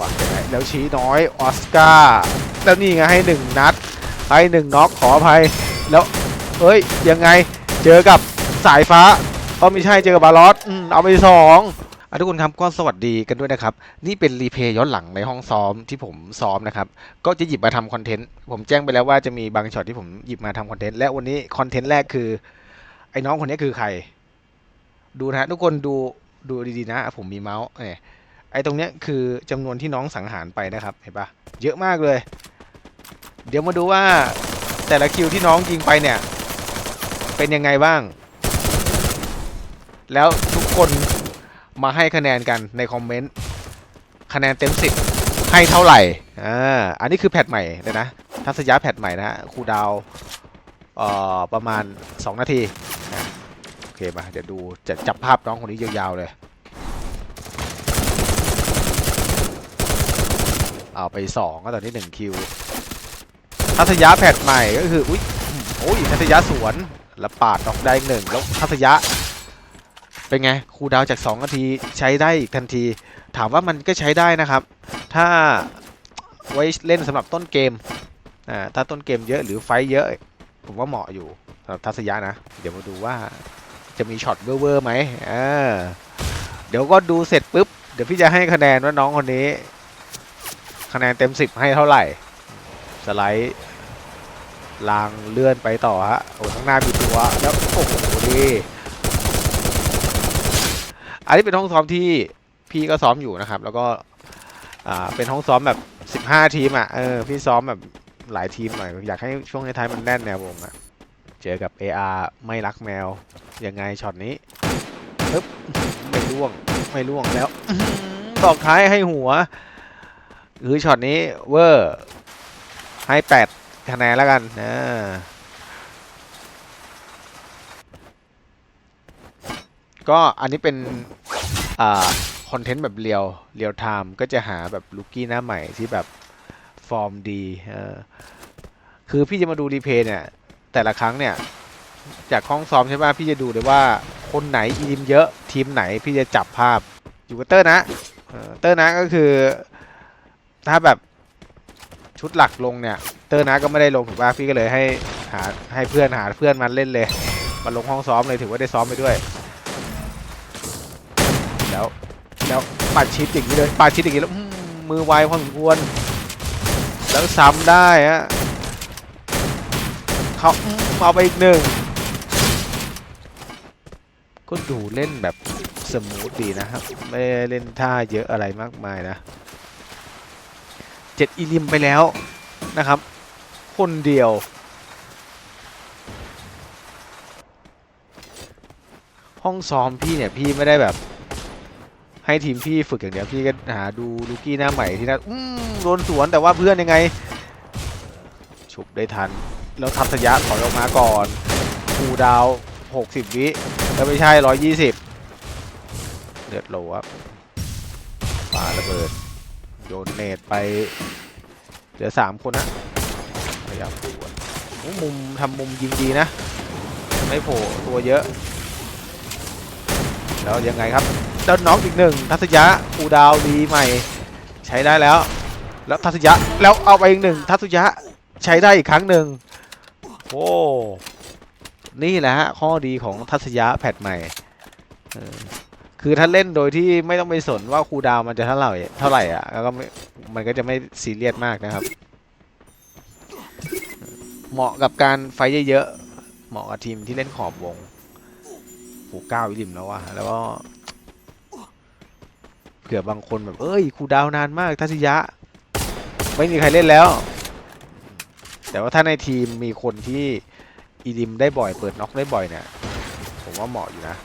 ว่ะแล้วชี้น้อยออสการ์แล้วนี่ไงให้หนึ่งนัด ให้หนึ่งน็อกขออภัย แล้วเอ้ยยังไงเจอกับสายฟ้าก็ไม่ใช่เจอกับบาลอสอืมเอาไปสองอทุกคนครับก็สวัสดีกันด้วยนะครับ นี่เป็นรีเพย์ย้อนหลังในห้องซ้อมที่ผมซ้อมนะครับ ก็จะหยิบมาทำคอนเทนต์ ผมแจ้งไปแล้วว่าจะมีบางช็อตที่ผมหยิบมาทำคอนเทนต์ และวันนี้คอนเทนต์แรกคือ ไอ้น้องคนนี้คือใคร ดูนะฮะทุกคนดูดูดีๆนะ ผมมีเมาส์เนี่ย ไอ้ตรงเนี้ยคือจำนวนที่น้องสังหารไปนะครับ เห็นปะเยอะมากเลย เดี๋ยวมาดูว่าแต่ละคิวที่น้องยิงไปเนี่ย เป็นยังไงบ้าง แล้วทุกคนมาให้คะแนนกันในคอมเมนต์ คะแนนเต็มสิบให้เท่าไหร่ อ่า อันนี้คือแพทใหม่เลยนะ ทัศยะแพทใหม่นะฮะครูดาว เอ่อ ประมาณ 2 นาทีนะโอเคมาเดี๋ยวดูจะจับภาพน้องคนนี้ยาวๆเลย เอาไป2ก็ตอนนี้1คิวทัศยะแพทใหม่ก็คืออุ้ยโอ้ยทัศยะสวนแล้วปาดดอกได้อีกหนึ่งแล้วทัศยะ เป็นไงครูดาวจาก2นาทีใช้ได้อีกทันที ถามว่ามันก็ใช้ได้นะครับ ถ้าไว้เล่นสำหรับต้นเกมอ่าถ้าต้นเกมเยอะหรือไฟเยอะ ผมว่าเหมาะอยู่สำหรับทัศยะนะ เดี๋ยวมาดูว่าจะมีช็อตเวอร์ไหมอ่าเดี๋ยวก็ดูเสร็จปุ๊บ เดี๋ยวพี่จะให้คะแนนว่าน้องคนนี้ คะแนนเต็ม 10 ให้เท่าไหร่ สไลด์ลางเลื่อนไปต่อฮะ โอ้ข้างหน้ามีตัวแล้วโอ้โหดีอันนี้เป็นห้องซ้อมที่พี่ก็ซ้อมอยู่นะครับ แล้วก็อ่าเป็นห้องซ้อมแบบ 15 ทีมอะเออพี่ซ้อมแบบหลายทีมหน่อยอยากให้ช่วงท้ายๆมันแน่นแนววงอะเจอกับ AR ไม่รักแมว ยังไงช็อตนี้ปึ๊บไม่ล่วงไม่ล่วงแล้วอื้อหือดอกท้ายให้หัว หรือช็อตนี้เวอร์ให้แปดคะแนนแล้วกันนะก็อันนี้เป็นอ่าคอนเทนต์แบบเรียวเรียวไทม์ก็จะหาแบบลูกี้หน้าใหม่ที่แบบฟอร์มดีคือพี่จะมาดูรีเพย์เนี่ย แต่ละครั้งเนี่ย จากห้องซ้อมใช่ป่ะพี่จะดูเลยว่าคนไหนอีมเยอะทีมไหนพี่จะจับภาพอยู่กับเตอร์นะเออเตอร์นะก็คือ ถ้าแบบชุดหลักลงเนี่ย เตอร์นะก็ไม่ได้ลงถูกป่ะพี่ก็เลยให้หาให้เพื่อนหาเพื่อนมาเล่นเลยมาลงห้องซ้อมเลยถือว่าได้ซ้อมไปด้วย แล้วแล้วปัดชิดอย่างนี้เลยปัดชิดอย่างนี้แล้วมือไวพอสมควรแล้วซ้ำได้ฮะเขาเอาไปอีกหนึ่งก็ดูเล่นแบบสมูทดีนะครับ ไม่เล่นท่าเยอะอะไรมากมายนะ เจ็ดอีลิมไปแล้วนะครับ คนเดียว ห้องซ้อมพี่เนี่ยพี่ไม่ได้แบบ ให้ทีมพี่ฝึกอย่างเดียวพี่ก็หาดูลูกี้หน้าใหม่ที่นั่นอืมโดนสวนแต่ว่าเพื่อนยังไงฉุบได้ทัน แล้วทัศยะถอยออกมาก่อนคูดาว 60 วิแล้วไม่ใช่ 120เลือดโหลครับปาระเบิด โยนเนตไป เหลือ3คนนะพยายามดูอะมุมทำมุมยิงดีนะ ไม่โผล่ตัวเยอะ แล้วยังไงครับเจ้าน้องอีกหนึ่งทัศยะคูดาวดีใหม่ ใช้ได้แล้ว แล้วทัศยะแล้วเอาไปอีกหนึ่งทัศยะใช้ได้อีกครั้งหนึ่งโอ้นี่แหละฮะข้อดีของทัศยะแพทใหม่ คือถ้าเล่นโดยที่ไม่ต้องไปสนว่าคูดาวมันจะเท่าไหร่เท่าไหร่อะแล้วก็มันก็จะไม่ซีเรียสมากนะครับ เหมาะกับการไฟเยอะๆเหมาะกับทีมที่เล่นขอบวงโอ้เก้าวิลิมแล้ววะแล้วก็เผื่อบางคนแบบเอ้ยคูดาวน์นานมากทัศยะ ไม่มีใครเล่นแล้ว แต่ว่าถ้าในทีมมีคนที่อีดิมได้บ่อยเปิดน็อกได้บ่อยเนี่ยผมว่าเหมาะอยู่นะ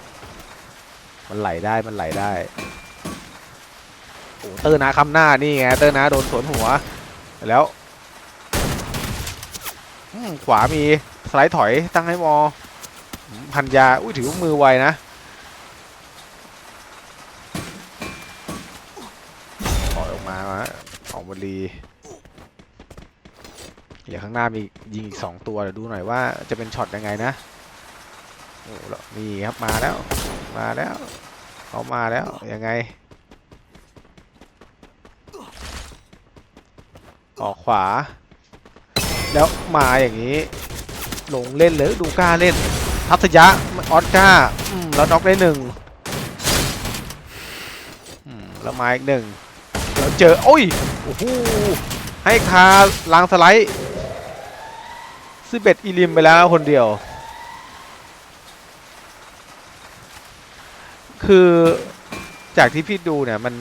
มันไหลได้มันไหลได้โอ้เตอร์นะคำหน้านี่ไงเตอร์นะโดนสวนหัวแล้วขวามีสไลด์ถอยตั้งให้มอ พันยาอุ้ยถือมือไวนะถอยออกมาฮะออกบรีเดี๋ยวข้างหน้ามียิงอีกสองตัวเดี๋ยวดูหน่อยว่าจะเป็นช็อตยังไงนะโอ้แล้วนี่ครับมาแล้ว มาแล้ว เขามาแล้วยังไง ออกขวา แล้วมาอย่างนี้ ลงเล่นเลยดูกล้าเล่น ทัศยะออสการ์อืมแล้วน็อกได้หนึ่งอืมแล้วมาอีกหนึ่งแล้วเจอ โอ้ยโอ้โหให้คาลางสไลด์ซิเบ็ดอีลิมไปแล้วคนเดียว คือจากที่พี่ดูเนี่ยมัน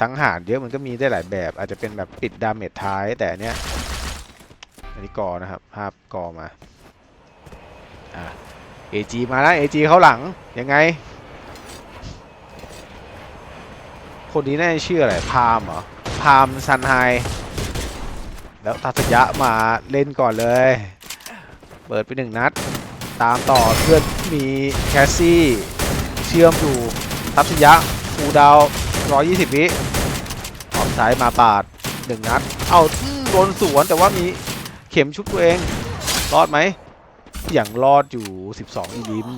สังหารเยอะมันก็มีได้หลายแบบ อาจจะเป็นแบบปิดดาเมจท้ายแต่เนี้ยอันนี้กอนะครับ ภาพกอมาอ่า AG มาแล้ว AG เขาหลัง ยังไง คนนี้น่าจะชื่ออะไร พามเหรอ พามซันไฮ แล้วทัศยะมาเล่นก่อนเลย เปิดไปหนึ่งนัด ตามต่อเพื่อนมีแคสซี่ ชื่อมอยู่ทัศยะฟูดาว 120 วิออกซ้ายมาปาดหนึ่งนัด เอาโดนสวนแต่ว่ามีเข็มชุบตัวเอง รอดไหม อย่างรอดอยู่ 12 อีลิม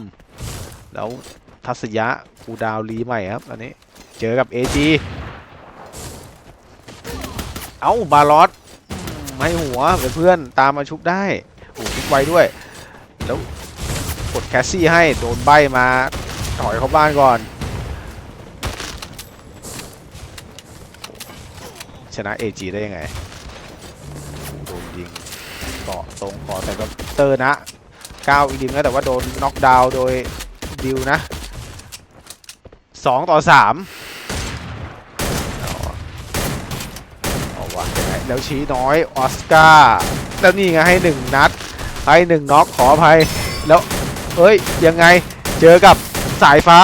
แล้วทัศยะฟูดาวรีใหม่ครับ อันนี้ เจอกับ AG เอ้าบาลอสไม่หัวเป็นเพื่อนตามมาชุบได้โอ้ชุบไวด้วย แล้วกดแคสซี่ให้โดนใบมา ถอยเข้าบ้านก่อน ชนะ AG ได้ยังไงโดนยิงเกาะตรงเกาะแต่ก็เตอร์นะ9อีลิมนะแต่ว่าโดนน็อกดาวน์โดยดิวนะ 2 ต่อ 3 เอาเอาวะแล้วชี้น้อย ออสการ์ แล้วนี่ไงให้ 1 นัด ให้ 1 น็อกขออภัย แล้วเอ้ย ยังไงเจอกับ สายฟ้า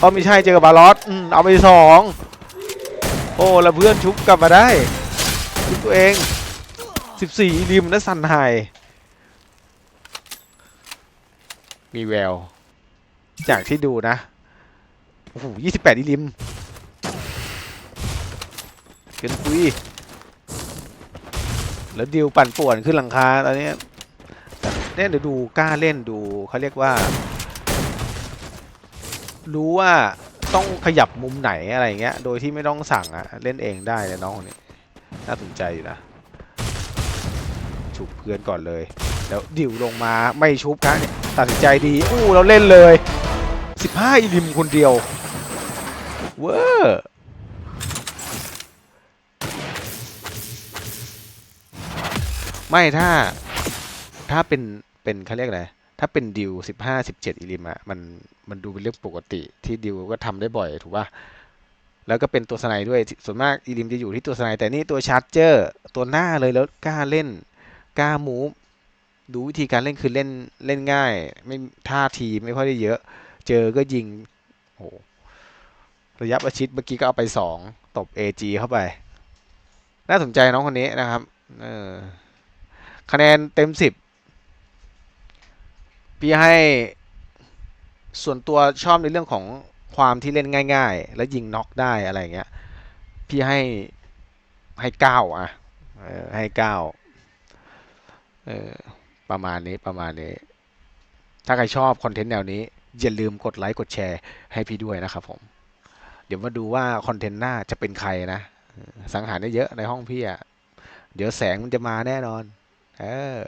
ก็ไม่ใช่เจอกับบาลอสอืมเอาไปสองโอ้แล้วเพื่อนชุบกลับมาได้ชุบตัวเอง 14อีลิมนะซันไฮมีแวว จากที่ดูนะ โอ้โห28อีลิมเกินคุยแล้วดิวปั่นป่วนขึ้นหลังคาตอนนี้แต่เนี่ยเดี๋ยวดูกล้าเล่นดูเขาเรียกว่า รู้ว่าต้องขยับมุมไหนอะไรเงี้ย โดยที่ไม่ต้องสั่งอะเล่นเองได้เลยน้องคนนี้ น่าสนใจอยู่นะ ชุบเพื่อนก่อนเลย แล้วดิวลงมาไม่ชุบครับเนี่ยตัดสินใจดีอู้เราเล่นเลย 15อีลิมคนเดียว เวอร์ไม่ถ้าถ้าเป็นเป็นเขาเรียกอะไร ถ้าเป็นดิวสิบห้าสิบเจ็ดอีลิมอะมันมันดูเป็นเรื่องปกติ ที่ดิวก็ทำได้บ่อยถูกป่ะแล้วก็เป็นตัวสไนด์ด้วยส่วนมากอีลิมจะอยู่ที่ตัวสไนแต่นี่ตัวชาร์จเจอร์ตัวหน้าเลยแล้วกล้าเล่นกล้ามูฟดูวิธีการเล่นคือเล่นเล่นง่าย ไม่ท่าทีไม่ค่อยได้เยอะ เจอก็ยิงโอ้โหระยะประชิดเมื่อกี้ก็เอาไปสองตบ AG เข้าไป น่าสนใจน้องคนนี้นะครับ เออคะแนนเต็มสิบ พี่ให้ส่วนตัวชอบในเรื่องของความที่เล่นง่าย ๆ แล้วยิงน็อกได้อะไรเงี้ย พี่ให้ให้เก้าอะให้เก้าเออประมาณนี้ประมาณนี้ ถ้าใครชอบคอนเทนต์แนวนี้ อย่าลืมกดไลค์กดแชร์ให้พี่ด้วยนะครับผม เดี๋ยวมาดูว่าคอนเทนต์หน้าจะเป็นใครนะ สังหารได้เยอะในห้องพี่อะ เดี๋ยวแสงมันจะมาแน่นอน เออ